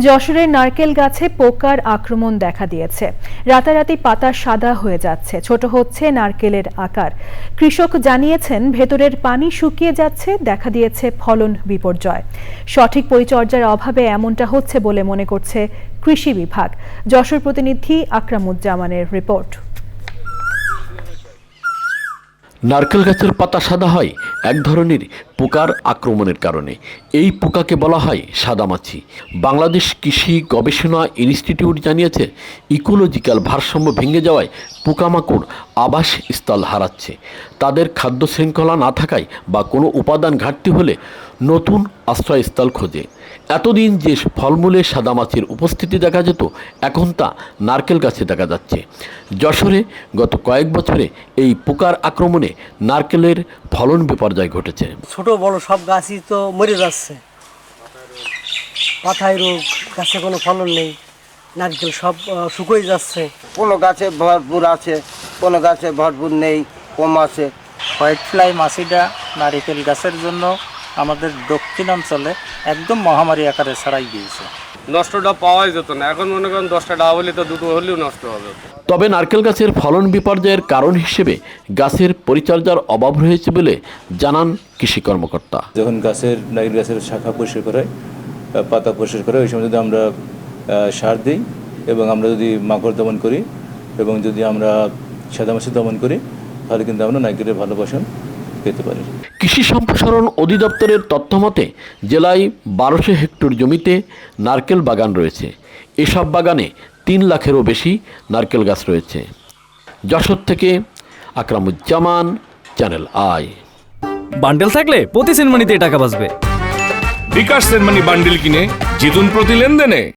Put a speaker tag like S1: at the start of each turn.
S1: যশোরের নারকেল গাছে পোকার আক্রমণ দেখা দিয়েছে। রাতারাতি পাতা সাদা হয়ে যাচ্ছে। ছোট হচ্ছে নারকেলের আকার। কৃষক জানিয়েছেন, ভেতরের পানি শুকিয়ে যাচ্ছে, দেখা দিয়েছে ফলন বিপর্যয়। সঠিক পরিচর্যার অভাবে এমনটা হচ্ছে বলে মনে করছে কৃষি বিভাগ। যশোর প্রতিনিধি আকরামুজ্জামানের রিপোর্ট।
S2: নারকেল গাছের পাতা সাদা হয়, এক ধরনের পোকার আক্রমণের কারণে। এই পোকাকে বলা হয় সাদামাছি। বাংলাদেশ কৃষি গবেষণা ইনস্টিটিউট জানিয়েছে, ইকোলজিক্যাল ভারসাম্য ভেঙে যাওয়ায় পোকামাকড় আবাস স্থল হারাচ্ছে। তাদের খাদ্য শৃঙ্খলা না থাকায় বা কোনো উপাদান ঘাটতি হলে নতুন আশ্রয়স্থল খোঁজে। এতদিন যে ফলমূলে সাদা সাদামাছির উপস্থিতি দেখা যেত এখন তা নারকেল গাছে দেখা যাচ্ছে। যশোরে গত কয়েক বছরে এই পোকার আক্রমণে নারকেলের ফলন বিপর্যয় ঘটেছে।
S3: ছোট বড় সব গাছই তো মরে যাচ্ছে। পাতায় রোগ গাছে কোনো ফলন নেই নারকেল সব শুকোই যাচ্ছে।
S4: কোনো গাছে ভরপুর আছে কোনো গাছে ভরপুর নেই কম আছে।
S5: হোয়াইট ফ্লাই মাছিটা নারিকেল গাছের জন্য আমাদের দক্ষিণাঞ্চলে একদম মহামারী আকারে ছড়াই গিয়েছে
S6: নষ্টটা পাওয়াই যেত না। এখন মনে করেন দশটা ডাব হলে তো দুটো হলেও নষ্ট হবে।
S2: তবে নারকেল গাছের ফলন বিপর্যয়ের কারণ হিসেবে গাছের পরিচর্যার অভাব রয়েছে বলে জানান কৃষি কর্মকর্তা।
S7: যখন গাছের নারকেল গাছের শাখা পরিষ্কার করে পাতা পরিষ্কার করে ওই সময় যদি আমরা সার দিই এবং আমরা যদি মাকড় দমন করি এবং যদি আমরা সাদামাছি দমন করি তাহলে কিন্তু আমরা নারকেলের ভালো ফসল পেতে পারি।
S2: কৃষি সম্প্রসারণ অধিদপ্তরের তথ্যমতে জেলায় বারোশো হেক্টর জমিতে নারকেল বাগান রয়েছে। এসব বাগানে তিন লাখেরও বেশি নারকেল গাছ রয়েছে। যশোর থেকে আকরামুজ্জামান চ্যানেল আই।
S8: বান্ডেল থাকলে প্রতি সেনমানিতে টাকা বাঁচবে।
S9: বিকাশ সেনমানি বান্ডিল কিনে জিতুন প্রতি লেনদেনে।